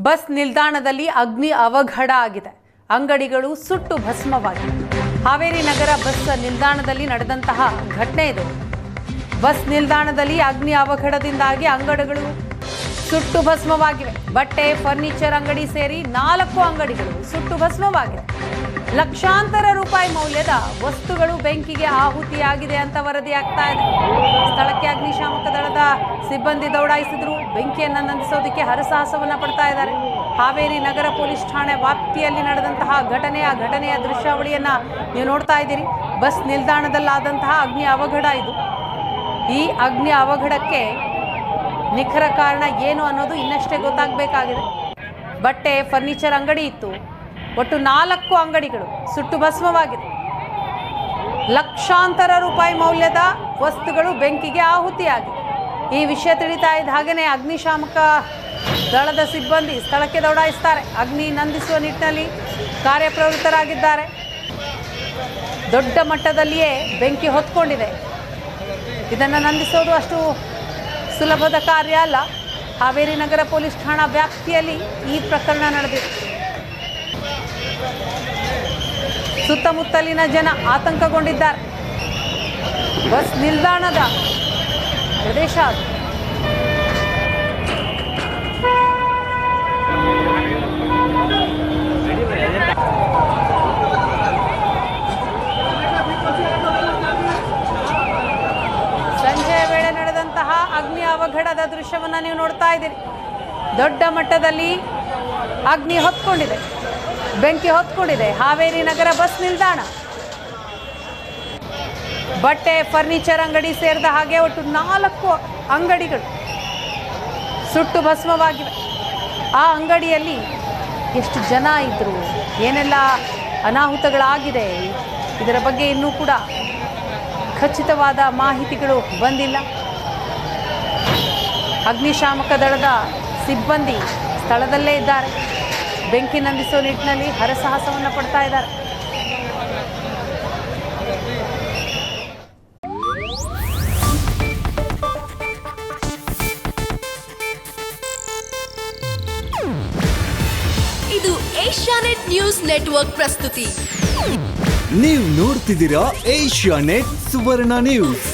Bus ನಿಲ್ದಾಣದಲ್ಲಿ ಅಗ್ನಿ ಅವಘಡ ಆಗಿದೆ. ಅಂಗಡಿಗಳು ಸುಟ್ಟು ಭಸ್ಮವಾಗಿವೆ. ಹಾವೇರಿ ನಗರ ಬಸ್ ನಿಲ್ದಾಣದಲ್ಲಿ ನಡೆದಂತಹ ಘಟನೆ ಇದು. ಬಸ್ ನಿಲ್ದಾಣದಲ್ಲಿ ಅಗ್ನಿ ಅವಘಡದಿಂದಾಗಿ ಅಂಗಡಿಗಳು ಸುಟ್ಟು ಭಸ್ಮವಾಗಿವೆ. ಬಟ್ಟೆ, ಫರ್ನಿಚರ್ ಅಂಗಡಿ ಸೇರಿ ನಾಲ್ಕು ಅಂಗಡಿಗಳು ಸುಟ್ಟು ಭಸ್ಮವಾಗಿವೆ. ಲಕ್ಷಾಂತರ ರೂಪಾಯಿ ಮೌಲ್ಯದ ವಸ್ತುಗಳು ಬೆಂಕಿಗೆ ಆಹುತಿಯಾಗಿದೆ ಅಂತ ವರದಿ ಆಗ್ತಾ ಇದೆ. ಸ್ಥಳಕ್ಕೆ ಅಗ್ನಿಶಾಮಕ ದಳದ ಸಿಬ್ಬಂದಿ ದೌಡಾಯಿಸಿದ್ರು. ಬೆಂಕಿಯನ್ನು ನಂದಿಸೋದಕ್ಕೆ ಹರಸಾಹಸವನ್ನ ಪಡ್ತಾ ಇದ್ದಾರೆ. ಹಾವೇರಿ ನಗರ ಪೊಲೀಸ್ ಠಾಣೆ ವ್ಯಾಪ್ತಿಯಲ್ಲಿ ನಡೆದಂತಹ ಘಟನೆ ಆ ಘಟನೆಯ ದೃಶ್ಯಾವಳಿಯನ್ನ ನೀವು ನೋಡ್ತಾ ಇದ್ದೀರಿ. ಬಸ್ ನಿಲ್ದಾಣದಲ್ಲಾದಂತಹ ಅಗ್ನಿ ಅವಘಡ ಇದು. ಈ ಅಗ್ನಿ ಅವಘಡಕ್ಕೆ ನಿಖರ ಕಾರಣ ಏನು ಅನ್ನೋದು ಇನ್ನಷ್ಟೇ ಗೊತ್ತಾಗಬೇಕಾಗಿದೆ. ಬಟ್ಟೆ, ಫರ್ನಿಚರ್ ಅಂಗಡಿ ಇತ್ತು. ಒಟ್ಟು ನಾಲ್ಕು ಅಂಗಡಿಗಳು ಸುಟ್ಟು ಭಸ್ಮವಾಗಿದೆ. ಲಕ್ಷಾಂತರ ರೂಪಾಯಿ ಮೌಲ್ಯದ ವಸ್ತುಗಳು ಬೆಂಕಿಗೆ ಆಹುತಿಯಾಗಿದೆ. ಈ ವಿಷಯ ತಿಳಿತಾ ಇದ್ದ ಹಾಗೆಯೇ ಅಗ್ನಿಶಾಮಕ ದಳದ ಸಿಬ್ಬಂದಿ ಸ್ಥಳಕ್ಕೆ ದೌಡಾಯಿಸ್ತಾರೆ. ಅಗ್ನಿ ನಂದಿಸುವ ನಿಟ್ಟಿನಲ್ಲಿ ಕಾರ್ಯಪ್ರವೃತ್ತರಾಗಿದ್ದಾರೆ. ದೊಡ್ಡ ಮಟ್ಟದಲ್ಲಿಯೇ ಬೆಂಕಿ ಹೊತ್ಕೊಂಡಿದೆ. ಇದನ್ನು ನಂದಿಸೋದು ಅಷ್ಟು ಸುಲಭದ ಕಾರ್ಯ ಅಲ್ಲ. ಹಾವೇರಿ ನಗರ ಪೊಲೀಸ್ ಠಾಣಾ ವ್ಯಾಪ್ತಿಯಲ್ಲಿ ಈ ಪ್ರಕರಣ ನಡೆದಿದೆ. ಸುತ್ತಮುತ್ತಲಿನ ಜನ ಆತಂಕಗೊಂಡಿದ್ದಾರೆ. ಬಸ್ ನಿಲ್ದಾಣದ ಪ್ರದೇಶ ಸಂಜೆಯ ವೇಳೆ ನಡೆದಂತಹ ಅಗ್ನಿ ಅವಘಡದ ದೃಶ್ಯವನ್ನು ನೀವು ನೋಡ್ತಾ ಇದ್ದೀರಿ. ದೊಡ್ಡ ಮಟ್ಟದಲ್ಲಿ ಅಗ್ನಿ ಹೊತ್ಕೊಂಡಿದೆ. ಬೆಂಕಿ ಹೊತ್ಕೊಂಡಿದೆ. ಹಾವೇರಿ ನಗರ ಬಸ್ ನಿಲ್ದಾಣ. ಬಟ್ಟೆ, ಫರ್ನಿಚರ್ ಅಂಗಡಿ ಸೇರಿದ ಹಾಗೆ ಒಟ್ಟು ನಾಲ್ಕು ಅಂಗಡಿಗಳು ಸುಟ್ಟು ಭಸ್ಮವಾಗಿವೆ. ಆ ಅಂಗಡಿಯಲ್ಲಿ ಎಷ್ಟು ಜನ ಇದ್ದರು ಏನೆಲ್ಲ ಅನಾಹುತಗಳಾಗಿದೆ, ಇದರ ಬಗ್ಗೆ ಇನ್ನೂ ಕೂಡ ಖಚಿತವಾದ ಮಾಹಿತಿಗಳು ಬಂದಿಲ್ಲ. ಅಗ್ನಿಶಾಮಕ ದಳದ ಸಿಬ್ಬಂದಿ ಸ್ಥಳದಲ್ಲೇ ಇದ್ದಾರೆ. ಬೆಂಕಿ ನಂದಿಸುವ ನಿಟ್ಟಿನಲ್ಲಿ ಹರಸಾಹಸವನ್ನು ಪಡ್ತಾ ಇದ್ದಾರೆ. ಇದು ಏಷ್ಯಾನೆಟ್ ನ್ಯೂಸ್ ನೆಟ್ವರ್ಕ್ ಪ್ರಸ್ತುತಿ. ನೀವು ನೋಡ್ತಿದ್ದೀರಾ ಏಷ್ಯಾ ನೆಟ್ ಸುವರ್ಣ ನ್ಯೂಸ್.